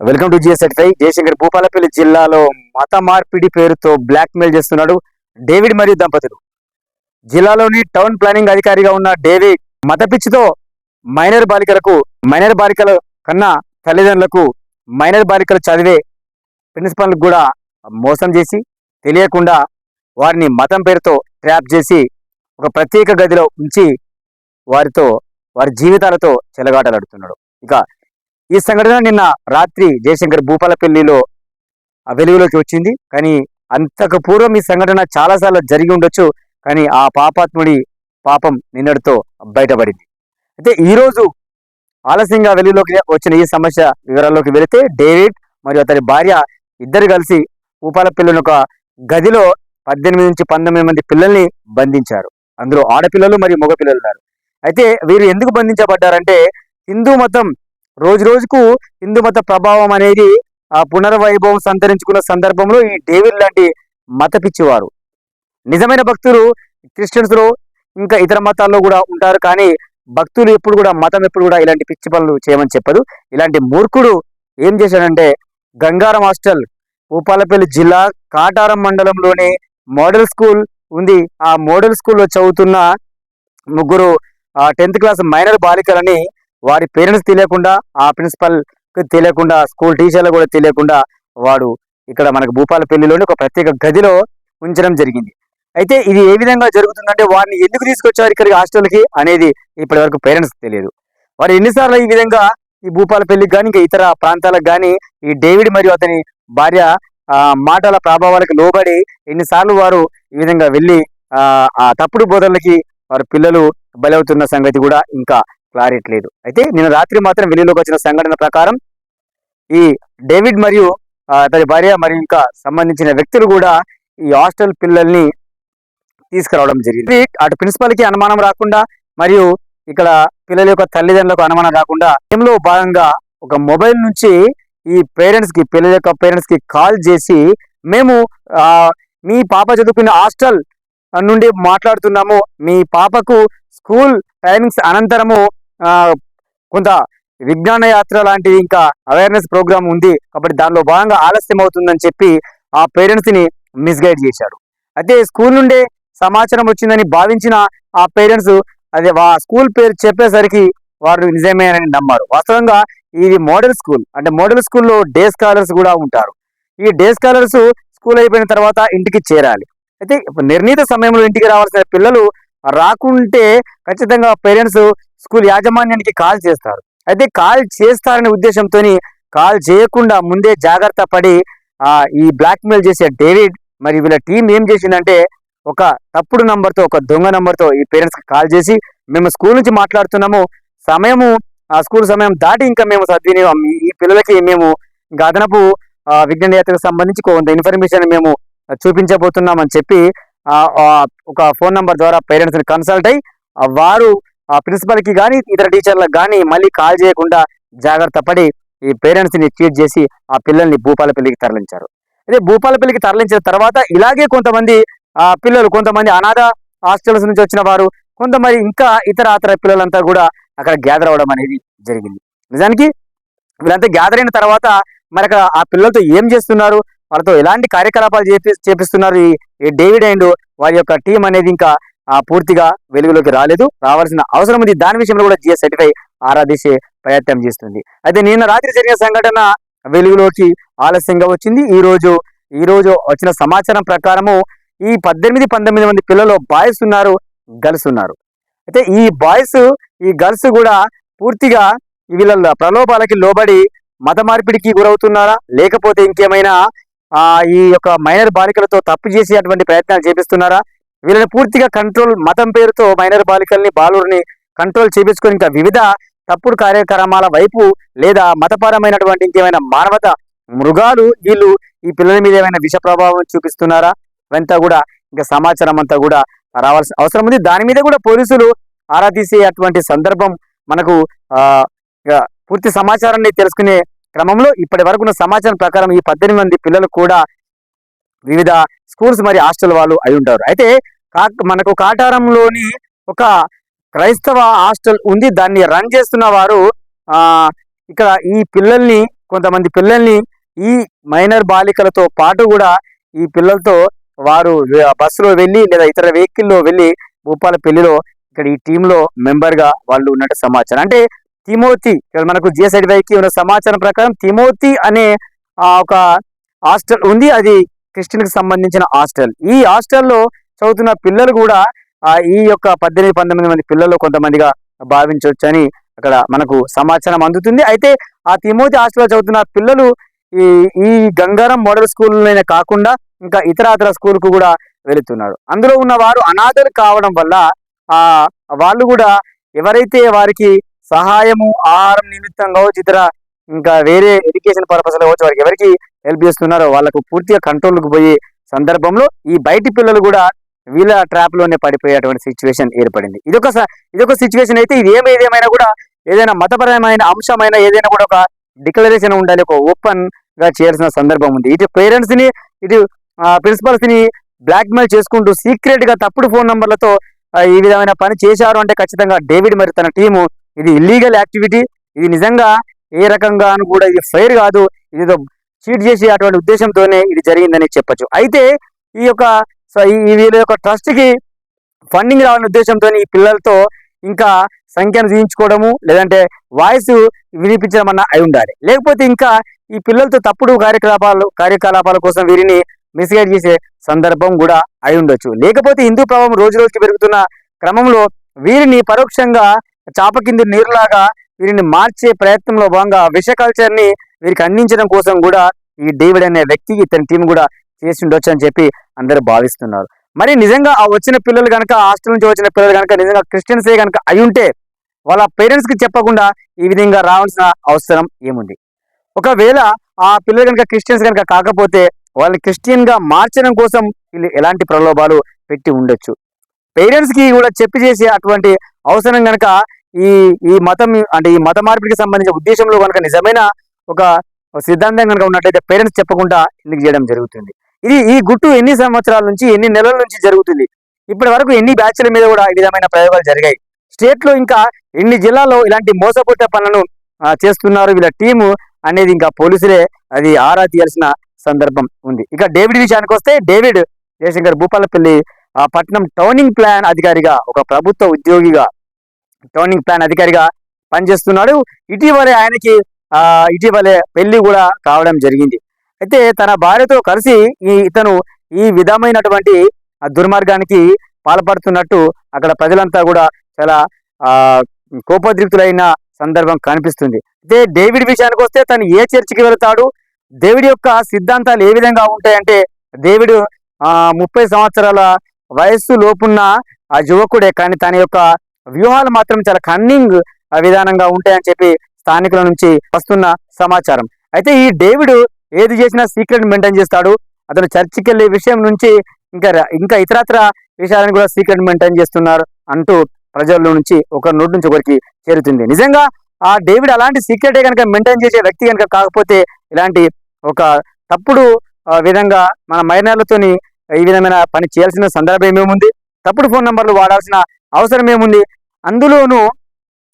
Welcome to GS five. Jayashankar Bhupalpally జిల్లాలో మత మార్పిడి పేరుతో బ్లాక్ మెయిల్ చేస్తున్నాడు డేవిడ్ మరియు దంపతులు. జిల్లాలోని టౌన్ ప్లానింగ్ అధికారిగా ఉన్న డేవిడ్ మత పిచ్చితో మైనర్ బాలికలకు మైనర్ బాలికల కన్నా తల్లిదండ్రులకు మైనర్ బాలికలు చదివే ప్రిన్సిపల్ కూడా మోసం చేసి తెలియకుండా వారిని మతం పేరుతో ట్రాప్ చేసి ఒక ప్రత్యేక గదిలో ఉంచి వారితో వారి జీవితాలతో చెలగాటలాడుతున్నాడు. ఇక ఈ సంఘటన నిన్న రాత్రి జయశంకర్ భూపాలపల్లిలో ఆ వెలుగులోకి వచ్చింది. కానీ అంతకు పూర్వం ఈ సంఘటన చాలాసార్లు జరిగి ఉండొచ్చు. కానీ ఆ పాపాత్ముడి పాపం నిన్నటితో బయటపడింది. అయితే ఈరోజు ఆలస్యంగా వెలుగులోకి వచ్చిన ఈ సమస్య వివరాల్లోకి వెళితే డేవిడ్ మరియు అతని భార్య ఇద్దరు కలిసి భూపాలపల్లిని ఒక గదిలో పద్దెనిమిది నుంచి పంతొమ్మిది మంది పిల్లల్ని బంధించారు. అందులో ఆడపిల్లలు మరియు మగపిల్లలు ఉన్నారు. అయితే వీరు ఎందుకు బంధించబడ్డారంటే హిందూ మతం రోజు రోజుకు హిందూ మత ప్రభావం అనేది ఆ పునర్వైభవం సంతరించుకున్న సందర్భంలో ఈ డేవిడ్ లాంటి మత పిచ్చివారు. నిజమైన భక్తులు క్రిస్టియన్స్లో ఇంకా ఇతర మతాల్లో కూడా ఉంటారు కానీ భక్తులు ఎప్పుడు కూడా మతం ఎప్పుడు కూడా ఇలాంటి పిచ్చి పనులు చేయమని చెప్పదు ఇలాంటి మూర్ఖుడు ఏం చేశాడంటే గంగారం హాస్టల్ భూపాలపల్లి జిల్లా కాటారం మండలంలోని మోడల్ స్కూల్ ఉంది. ఆ మోడల్ స్కూల్లో చదువుతున్న ముగ్గురు టెన్త్ క్లాస్ మైనర్ బాలికలని వారి పేరెంట్స్ తెలియకుండా ఆ ప్రిన్సిపల్ తెలియకుండా స్కూల్ టీచర్లు కూడా తెలియకుండా వాడు ఇక్కడ మనకు భూపాలపల్లిలోని ఒక ప్రత్యేక గదిలో ఉంచడం జరిగింది. అయితే ఇది ఏ విధంగా జరుగుతుందంటే వారిని ఎందుకు తీసుకొచ్చారు ఇక్కడికి హాస్టల్కి అనేది ఇప్పటి వరకు పేరెంట్స్ తెలియదు. వారు ఎన్నిసార్లు ఈ విధంగా ఈ భూపాలపల్లికి కానీ ఇంకా ఇతర ప్రాంతాలకు కానీ ఈ డేవిడ్ మరియు అతని భార్య మాటల ప్రభావాలకు లోబడి ఎన్నిసార్లు వారు ఈ విధంగా వెళ్ళి ఆ ఆ తప్పుడు బోధనలకి వారి పిల్లలు బలవుతున్న సంగతి కూడా ఇంకా క్లారిటీ లేదు అయితే నిన్న రాత్రి మాత్రం వెలుగులోకి వచ్చిన సంఘటన ప్రకారం ఈ డేవిడ్ మరియు అతని భార్య మరియు ఇంకా సంబంధించిన వ్యక్తులు కూడా ఈ హాస్టల్ పిల్లల్ని తీసుకురావడం జరిగింది. అటు ప్రిన్సిపల్కి అనుమానం రాకుండా మరియు ఇక్కడ పిల్లల యొక్క తల్లిదండ్రులకు అనుమానం రాకుండా టైంలో భాగంగా ఒక మొబైల్ నుంచి ఈ పేరెంట్స్కి పిల్లల యొక్క పేరెంట్స్కి కాల్ చేసి మేము మీ పాప చదువుకున్న హాస్టల్ నుండి మాట్లాడుతున్నాము. మీ పాపకు స్కూల్ టైమింగ్స్ అనంతరము కొంత విజ్ఞాన యాత్ర లాంటిది ఇంకా అవేర్నెస్ ప్రోగ్రామ్ ఉంది. కాబట్టి దానిలో భాగంగా ఆలస్యం అవుతుందని చెప్పి ఆ పేరెంట్స్ని మిస్గైడ్ చేశాడు అయితే స్కూల్ నుండే సమాచారం వచ్చిందని భావించిన ఆ పేరెంట్స్ అదే వా స్కూల్ పేరు చెప్పేసరికి వారు నిజమేనని నమ్మారు. వాస్తవంగా ఇది మోడల్ స్కూల్ అంటే మోడల్ స్కూల్లో డే స్కాలర్స్ కూడా ఉంటారు. ఈ డే స్కాలర్స్ స్కూల్ అయిపోయిన తర్వాత ఇంటికి చేరాలి. అయితే నిర్ణీత సమయంలో ఇంటికి రావాల్సిన పిల్లలు రాకుంటే ఖచ్చితంగా పేరెంట్స్ స్కూల్ యాజమాన్యానికి కాల్ చేస్తారు. అయితే కాల్ చేస్తారనే ఉద్దేశంతో కాల్ చేయకుండా ముందే జాగ్రత్త పడి ఈ బ్లాక్మెయిల్ చేసే డేవిడ్ మరి వీళ్ళ టీం ఏం చేసిందంటే ఒక తప్పుడు నంబర్తో ఒక దొంగ నంబర్తో ఈ పేరెంట్స్కి కాల్ చేసి మేము స్కూల్ నుంచి మాట్లాడుతున్నాము సమయము ఆ స్కూల్ సమయం దాటి ఇంకా మేము సద్వినియోగం ఈ- పిల్లలకి మేము ఇంకా అదనపు విజ్ఞాన యాత్రకు సంబంధించి కొంత ఇన్ఫర్మేషన్ మేము చూపించబోతున్నామని చెప్పి ఒక ఫోన్ నంబర్ ద్వారా పేరెంట్స్ని కన్సల్ట్ అయ్యి వారు ఆ ప్రిన్సిపల్కి కానీ ఇతర టీచర్లకు కానీ మళ్ళీ కాల్ చేయకుండా జాగ్రత్త పడి ఈ పేరెంట్స్ని చీట్ చేసి ఆ పిల్లల్ని భూపాలపల్లికి తరలించారు. అదే భూపాలపల్లికి తరలించిన తర్వాత ఇలాగే కొంతమంది ఆ పిల్లలు కొంతమంది అనాథ హాస్టల్స్ నుంచి వచ్చిన వారు కొంతమంది ఇంకా ఇతర ఇతర పిల్లలంతా కూడా అక్కడ గ్యాదర్ అవ్వడం అనేది జరిగింది. నిజానికి వీళ్ళంతా గ్యాదర్ అయిన తర్వాత మరి అక్కడ ఆ పిల్లలతో ఏం చేస్తున్నారు? వాళ్ళతో ఎలాంటి కార్యకలాపాలు చేపి చేపిస్తున్నారు ఈ డేవిడ్ అండ్ వారి యొక్క టీం అనేది ఇంకా పూర్తిగా వెలుగులోకి రాలేదు. రావాల్సిన అవసరం ఉంది. దాని విషయంలో కూడా జిఎస్ సర్టిఫై ఆరాధించే ప్రయత్నం చేస్తుంది. అయితే నిన్న రాత్రి జరిగిన సంఘటన వెలుగులోకి ఆలస్యంగా వచ్చింది. ఈ రోజు ఈ రోజు వచ్చిన సమాచారం ప్రకారము ఈ పద్దెనిమిది పంతొమ్మిది మంది పిల్లలు బాయ్స్ ఉన్నారు గర్ల్స్ ఉన్నారు. అయితే ఈ బాయ్స్ ఈ గర్ల్స్ కూడా పూర్తిగా వీళ్ళ ప్రలోభాలకి లోబడి మత మార్పిడికి గురవుతున్నారా? లేకపోతే ఇంకేమైనా ఈ యొక్క మైనర్ బాలికలతో తప్పు చేసేటువంటి ప్రయత్నాలు చేపిస్తున్నారా? వీళ్ళని పూర్తిగా కంట్రోల్ మతం పేరుతో మైనర్ బాలికల్ని బాలుడిని కంట్రోల్ చేపించుకొని ఇంకా వివిధ తప్పుడు కార్యక్రమాల వైపు లేదా మతపరమైనటువంటి ఇంకేమైనా మానవత మృగాలు వీళ్ళు ఈ పిల్లల మీద ఏమైనా విష ప్రభావం చూపిస్తున్నారా? ఇవంతా కూడా ఇంకా సమాచారం అంతా కూడా రావాల్సిన అవసరం ఉంది. దాని మీద కూడా పోలీసులు ఆరా తీసే అటువంటి సందర్భం మనకు పూర్తి సమాచారాన్ని తెలుసుకునే క్రమంలో ఇప్పటి వరకు ఉన్న సమాచారం ప్రకారం ఈ పద్దెనిమిది మంది పిల్లలు కూడా వివిధ స్కూల్స్ మరి హాస్టల్ వాళ్ళు అయి ఉంటారు. అయితే కా- మనకు కాటారంలోని ఒక క్రైస్తవ హాస్టల్ ఉంది. దాన్ని రన్ చేస్తున్న వారు ఇక్కడ ఈ పిల్లల్ని కొంతమంది పిల్లల్ని ఈ మైనర్ బాలికలతో పాటు కూడా ఈ పిల్లలతో వారు బస్సులో వెళ్ళి లేదా ఇతర వెహికల్లో వెళ్ళి భూపాల పెళ్ళిలో ఇక్కడ ఈ టీంలో మెంబర్గా వాళ్ళు ఉన్నట్టు సమాచారం. అంటే తిమోతి ఇక్కడ మనకు జిఎస్ఐడివైకి ఉన్న సమాచారం ప్రకారం తిమోతి అనే ఒక హాస్టల్ ఉంది. అది క్రిస్టియన్కి సంబంధించిన హాస్టల్. ఈ హాస్టల్లో చదువుతున్న పిల్లలు కూడా ఆ, ఈ యొక్క పద్దెనిమిది పంతొమ్మిది మంది పిల్లలు కొంతమందిగా భావించవచ్చు అని అక్కడ మనకు సమాచారం అందుతుంది. అయితే ఆ తిమోతి హాస్టల్లో చదువుతున్న పిల్లలు ఈ ఈ గంగారం మోడల్ స్కూల్లోనే కాకుండా ఇంకా ఇతర స్కూల్కు కూడా వెళుతున్నారు. అందులో ఉన్న వారు అనాథలు కావడం వల్ల ఆ వాళ్ళు కూడా ఎవరైతే వారికి సహాయము ఆహారం నిమిత్తం కావచ్చు ఇతర ఇంకా వేరే ఎడ్యుకేషన్ పర్పస్లో కావచ్చు వారికి ఎవరికి హెల్ప్ చేస్తున్నారో వాళ్ళకు పూర్తిగా కంట్రోల్కి పోయే సందర్భంలో ఈ బయటి పిల్లలు కూడా వీళ్ళ ట్రాప్లోనే పడిపోయేటువంటి సిచ్యువేషన్ ఏర్పడింది. ఇదొక ఇదొక సిచ్యువేషన్ అయితే ఇది ఏమి ఏదేమైనా కూడా ఏదైనా మతపరమైన అంశమైన ఏదైనా కూడా ఒక డిక్లరేషన్ ఉండాలి ఒక ఓపెన్గా చేయాల్సిన సందర్భం ఉంది. ఇటు పేరెంట్స్ని ఇటు ప్రిన్సిపల్స్ని బ్లాక్ మెయిల్ చేసుకుంటూ సీక్రెట్గా తప్పుడు ఫోన్ నంబర్లతో ఈ విధమైన పని చేశారు అంటే ఖచ్చితంగా డేవిడ్ మరి తన టీము ఇది ఇల్లీగల్ యాక్టివిటీ ఇది నిజంగా ఏ రకంగాను కూడా ఇది ఫైర్ కాదు. ఇది చీట్ చేసే అటువంటి ఉద్దేశంతోనే ఇది జరిగిందని చెప్పొచ్చు. అయితే ఈ యొక్క సో ఈ వీళ్ళ యొక్క ట్రస్ట్కి ఫండింగ్ రావాలనే ఉద్దేశంతో ఈ పిల్లలతో ఇంకా సంఖ్యను చూయించుకోవడము లేదంటే వాయిస్ వినిపించడం అన్న అయి ఉండాలి. లేకపోతే ఇంకా ఈ పిల్లలతో తప్పుడు కార్యకలాపాలు కార్యకలాపాల కోసం వీరిని మిస్గైడ్ చేసే సందర్భం కూడా అయి ఉండొచ్చు. లేకపోతే హిందూ ప్రభావం రోజు రోజుకి పెరుగుతున్న క్రమంలో వీరిని పరోక్షంగా చాప కింది నీరులాగా వీరిని మార్చే ప్రయత్నంలో భాగంగా విష కల్చర్ని వీరికి అందించడం కోసం కూడా ఈ డేవిడ్ అనే వ్యక్తి ఇతని టీం కూడా చేసి ఉండొచ్చు అని చెప్పి అందరూ భావిస్తున్నారు. మరి నిజంగా ఆ వచ్చిన పిల్లలు కనుక హాస్టల్ నుంచి వచ్చిన పిల్లలు కనుక నిజంగా క్రిస్టియన్సే కనుక అయి ఉంటే వాళ్ళ పేరెంట్స్కి చెప్పకుండా ఈ విధంగా రావాల్సిన అవసరం ఏముంది? ఒకవేళ ఆ పిల్లలు కనుక క్రిస్టియన్స్ కనుక కాకపోతే వాళ్ళని క్రిస్టియన్గా మార్చడం కోసం వీళ్ళు ఎలాంటి ప్రలోభాలు పెట్టి ఉండొచ్చు? పేరెంట్స్కి కూడా చెప్పి చేసే అటువంటి అవసరం కనుక ఈ ఈ మతం అంటే ఈ మత మార్పిడికి సంబంధించిన ఉద్దేశంలో కనుక నిజమైన ఒక సిద్ధాంతం కనుక ఉన్నట్లయితే పేరెంట్స్ చెప్పకుండా ఎందుకు చేయడం జరుగుతుంది? ఇది ఈ గుట్టు ఎన్ని సంవత్సరాల నుంచి ఎన్ని నెలల నుంచి జరుగుతుంది? ఇప్పటి వరకు ఎన్ని బ్యాచ్ల మీద కూడా ఈ విధమైన ప్రయోగాలు జరిగాయి. స్టేట్లో ఇంకా ఎన్ని జిల్లాల్లో ఇలాంటి మోసపూరిత పనులను చేస్తున్నారు వీళ్ళ టీము అనేది ఇంకా పోలీసులే అది ఆరా తీయాల్సిన సందర్భం ఉంది. ఇక డేవిడ్ విషయానికి వస్తే డేవిడ్ జయశంకర్ భూపాలపల్లి ఆ, పట్నం టౌనింగ్ ప్లాన్ అధికారిగా ఒక ప్రభుత్వ ఉద్యోగిగా టౌనింగ్ ప్లాన్ అధికారిగా పనిచేస్తున్నాడు. ఇటీవలే ఆయనకి ఆ ఇటీవలే పెళ్ళి కూడా కావడం జరిగింది. అయితే తన భార్యతో కలిసి ఈ ఇతను ఈ విధమైనటువంటి దుర్మార్గానికి పాల్పడుతున్నట్టు అక్కడ ప్రజలంతా కూడా చాలా ఆ సందర్భం కనిపిస్తుంది. అయితే డేవిడ్ విషయానికి వస్తే తను ఏ చర్చికి వెళతాడు? దేవుడి యొక్క సిద్ధాంతాలు ఏ విధంగా ఉంటాయంటే దేవుడు ముప్పై సంవత్సరాల వయస్సు లోపున్న ఆ యువకుడే కానీ తన యొక్క వ్యూహాలు మాత్రం చాలా కన్నింగ్ విధానంగా ఉంటాయని చెప్పి స్థానికుల నుంచి వస్తున్న సమాచారం. అయితే ఈ డేవిడ్ ఏది చేసినా సీక్రెట్ మెయింటైన్ చేస్తాడు. అతను చర్చికి వెళ్ళే విషయం నుంచి ఇంకా ఇంకా ఇతరత్ర విషయాలను కూడా సీక్రెట్ మెయింటైన్ చేస్తున్నారు అంటూ ప్రజల నుంచి ఒకరి నోటి నుంచి ఒకరికి చేరుతుంది. నిజంగా ఆ డేవిడ్ అలాంటి సీక్రెటే కనుక మెయింటైన్ చేసే వ్యక్తి కనుక కాకపోతే ఇలాంటి ఒక తప్పుడు విధంగా మన మైనర్లతోని ఈ విధమైన పని చేయాల్సిన సందర్భం ఏముంది? తప్పుడు ఫోన్ నెంబర్లు వాడాల్సిన అవసరం ఏముంది? అందులోనూ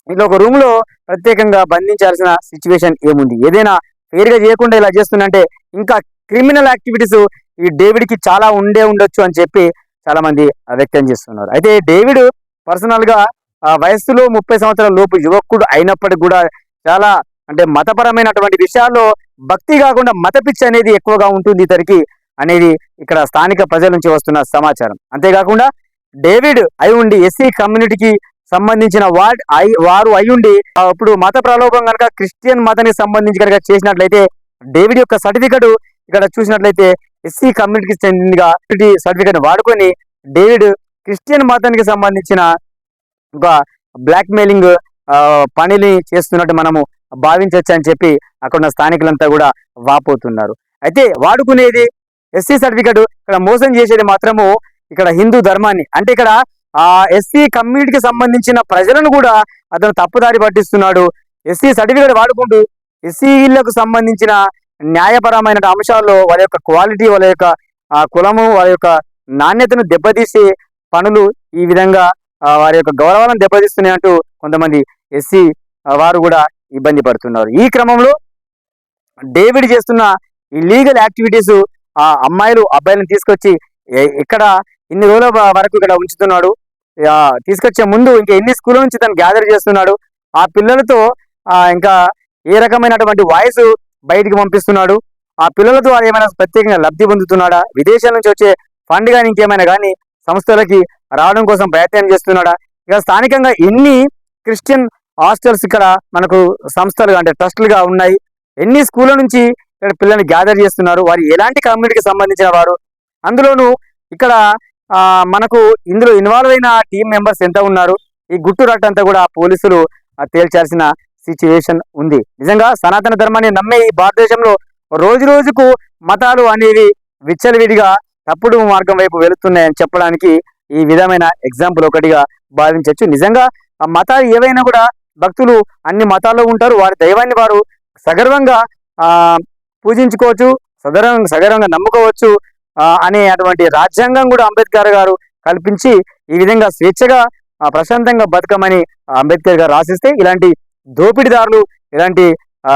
ఇలా ఒక రూమ్లో ప్రత్యేకంగా బంధించాల్సిన సిచ్యువేషన్ ఏముంది? ఏదైనా ఫేర్గా చేయకుండా ఇలా చేస్తుందంటే ఇంకా క్రిమినల్ యాక్టివిటీస్ ఈ డేవిడ్కి చాలా ఉండే ఉండొచ్చు అని చెప్పి చాలా మంది వ్యక్తం చేస్తున్నారు. అయితే డేవిడ్ పర్సనల్గా వయస్సులో ముప్పై సంవత్సరాల లోపు యువకుడు అయినప్పటికీ కూడా చాలా అంటే మతపరమైనటువంటి విషయాల్లో భక్తి కాకుండా మత పిచ్చి అనేది ఎక్కువగా ఉంటుంది ఇతనికి అనేది ఇక్కడ స్థానిక ప్రజల నుంచి వస్తున్న సమాచారం. అంతేకాకుండా డేవిడ్ అయి ఉండి ఎస్సీ కమ్యూనిటీకి సంబంధించిన వాడ్ అయి వారు అయ్యుండి ఇప్పుడు మత ప్రలోభం కనుక క్రిస్టియన్ మతానికి సంబంధించి కనుక చేసినట్లయితే డేవిడ్ యొక్క సర్టిఫికెట్ ఇక్కడ చూసినట్లయితే ఎస్సీ కమ్యూనిటీకి చెందినగా సర్టిఫికెట్ వాడుకొని డేవిడ్ క్రిస్టియన్ మతానికి సంబంధించిన ఒక బ్లాక్ మెయిలింగ్ పనిని చేస్తున్నట్టు మనము భావించవచ్చు అని చెప్పి అక్కడ ఉన్న స్థానికులంతా కూడా వాపోతున్నారు. అయితే వాడుకునేది ఎస్సీ సర్టిఫికెట్ ఇక్కడ మోసం చేసేది మాత్రము ఇక్కడ హిందూ ధర్మాన్ని అంటే ఇక్కడ ఆ ఎస్సీ కమ్యూనిటీకి సంబంధించిన ప్రజలను కూడా అతను తప్పుదారి పట్టిస్తున్నాడు. ఎస్సీ సర్టిఫికేట్ వాడుకుంటూ ఎస్సీలకు సంబంధించిన న్యాయపరమైన అంశాల్లో వాళ్ళ యొక్క క్వాలిటీ వాళ్ళ యొక్క కులము వాళ్ళ యొక్క నాణ్యతను దెబ్బతీసే పనులు ఈ విధంగా వారి యొక్క గౌరవాలను దెబ్బతీస్తున్నాయి అంటూ కొంతమంది ఎస్సీ వారు కూడా ఇబ్బంది పడుతున్నారు. ఈ క్రమంలో డేవిడ్ చేస్తున్న ఇల్లీగల్ యాక్టివిటీస్ ఆ అమ్మాయిలు అబ్బాయిలను తీసుకొచ్చి ఇక్కడ ఇన్ని రోజుల వరకు ఇక్కడ ఉంచుతున్నాడు. తీసుకొచ్చే ముందు ఇంకా ఎన్ని స్కూల్ నుంచి తను గ్యాదర్ చేస్తున్నాడు ఆ పిల్లలతో ఇంకా ఏ రకమైనటువంటి వాయిస్ బయటికి పంపిస్తున్నాడు ఆ పిల్లలతో వారు ఏమైనా ప్రత్యేకంగా లబ్ధి పొందుతున్నాడా విదేశాల నుంచి వచ్చే ఫండ్ కానీ ఇంకేమైనా కానీ సంస్థలకి రావడం కోసం ప్రయత్నం చేస్తున్నాడా ఇక స్థానికంగా ఎన్ని క్రిస్టియన్ హాస్టల్స్ ఇక్కడ మనకు సంస్థలు అంటే ట్రస్టులుగా ఉన్నాయి ఎన్ని స్కూళ్ళ నుంచి ఇక్కడ పిల్లల్ని గ్యాదర్ చేస్తున్నారు వారు ఎలాంటి కమ్యూనిటీకి సంబంధించిన వారు అందులోనూ ఇక్కడ మనకు ఇందులో ఇన్వాల్వ్ అయిన టీం మెంబర్స్ ఎంత ఉన్నారు? ఈ గుట్టు రట్టంతా కూడా పోలీసులు తేల్చాల్సిన సిచ్యువేషన్ ఉంది. నిజంగా సనాతన ధర్మాన్ని నమ్మే ఈ భారతదేశంలో రోజు రోజుకు మతాలు అనేవి విచ్చలవిడిగా తప్పుడు మార్గం వైపు వెళుతున్నాయని చెప్పడానికి ఈ విధమైన ఎగ్జాంపుల్ ఒకటిగా భావించవచ్చు నిజంగా ఆ మతాలు ఏవైనా కూడా భక్తులు అన్ని మతాల్లో ఉంటారు. వారి దైవాన్ని వారు సగర్వంగా పూజించుకోవచ్చు సగర్వంగా సగర్వంగా నమ్ముకోవచ్చు. అనే అటువంటి రాజ్యాంగం కూడా అంబేద్కర్ గారు కల్పించి ఈ విధంగా స్వేచ్ఛగా ప్రశాంతంగా బతకమని అంబేద్కర్ గారు రాసిస్తే ఇలాంటి దోపిడీదారులు ఇలాంటి ఆ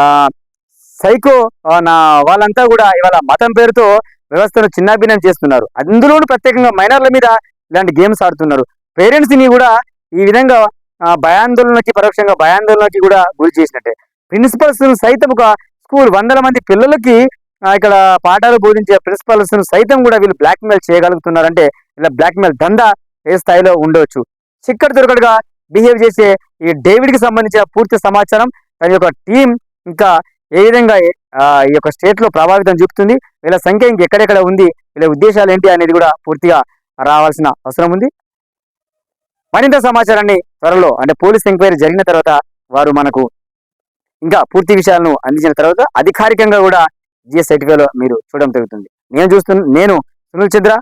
సైకో నా వాళ్ళంతా కూడా ఇవాళ మతం పేరుతో వ్యవస్థను చిన్నాభిన్నం చేస్తున్నారు. అందులోనూ ప్రత్యేకంగా మైనర్ల మీద ఇలాంటి గేమ్స్ ఆడుతున్నారు. పేరెంట్స్ని కూడా ఈ విధంగా భయాందోళనకి పరోక్షంగా భయాందోళనకి కూడా గురి చేసినట్టే. ప్రిన్సిపల్స్ సైతం ఒక స్కూల్ వందల మంది పిల్లలకి ఇక్కడ పాఠాలు బోధించే ప్రిన్సిపల్స్ సైతం కూడా వీళ్ళు బ్లాక్మెయిల్ చేయగలుగుతున్నారంటే ఇలా బ్లాక్మెయిల్ దందా ఏ స్థాయిలో ఉండవచ్చు చిక్కటి దొరకడుగా బిహేవ్ చేసే ఈ డేవిడ్కి సంబంధించిన పూర్తి సమాచారం తన యొక్క టీం ఇంకా ఏ విధంగా ఈ యొక్క స్టేట్లో ప్రభావితం చూపుతుంది వీళ్ళ సంఖ్య ఇంకెక్కడెక్కడ ఉంది వీళ్ళ ఉద్దేశాలు ఏంటి అనేది కూడా పూర్తిగా రావాల్సిన అవసరం ఉంది. మరింత సమాచారాన్ని త్వరలో అంటే పోలీస్ ఎంక్వైరీ జరిగిన తర్వాత వారు మనకు ఇంకా పూర్తి విషయాలను అందించిన తర్వాత అధికారికంగా కూడా జిఎస్ సర్టిఫికేలో మీరు చూడడం జరుగుతుంది. నేను చూస్తున్న నేను సునీల్ చంద్ర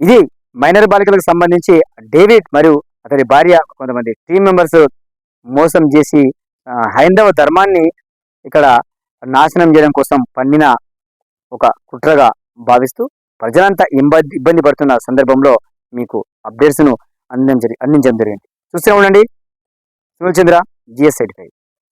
ఇది మైనర్ బాలికలకు సంబంధించి డేవిడ్ మరియు అతని భార్య కొంతమంది టీం మెంబర్స్ మోసం చేసి హైందవ ధర్మాన్ని ఇక్కడ నాశనం చేయడం కోసం పన్నిన ఒక కుట్రగా భావిస్తూ ప్రజలంతా ఇబ్బంది ఇబ్బంది పడుతున్న సందర్భంలో మీకు అప్డేట్స్ను అందించడం అందించడం జరిగింది. చూస్తూ ఉండండి. సునీల్ చంద్ర జిఎస్ సర్టిఫై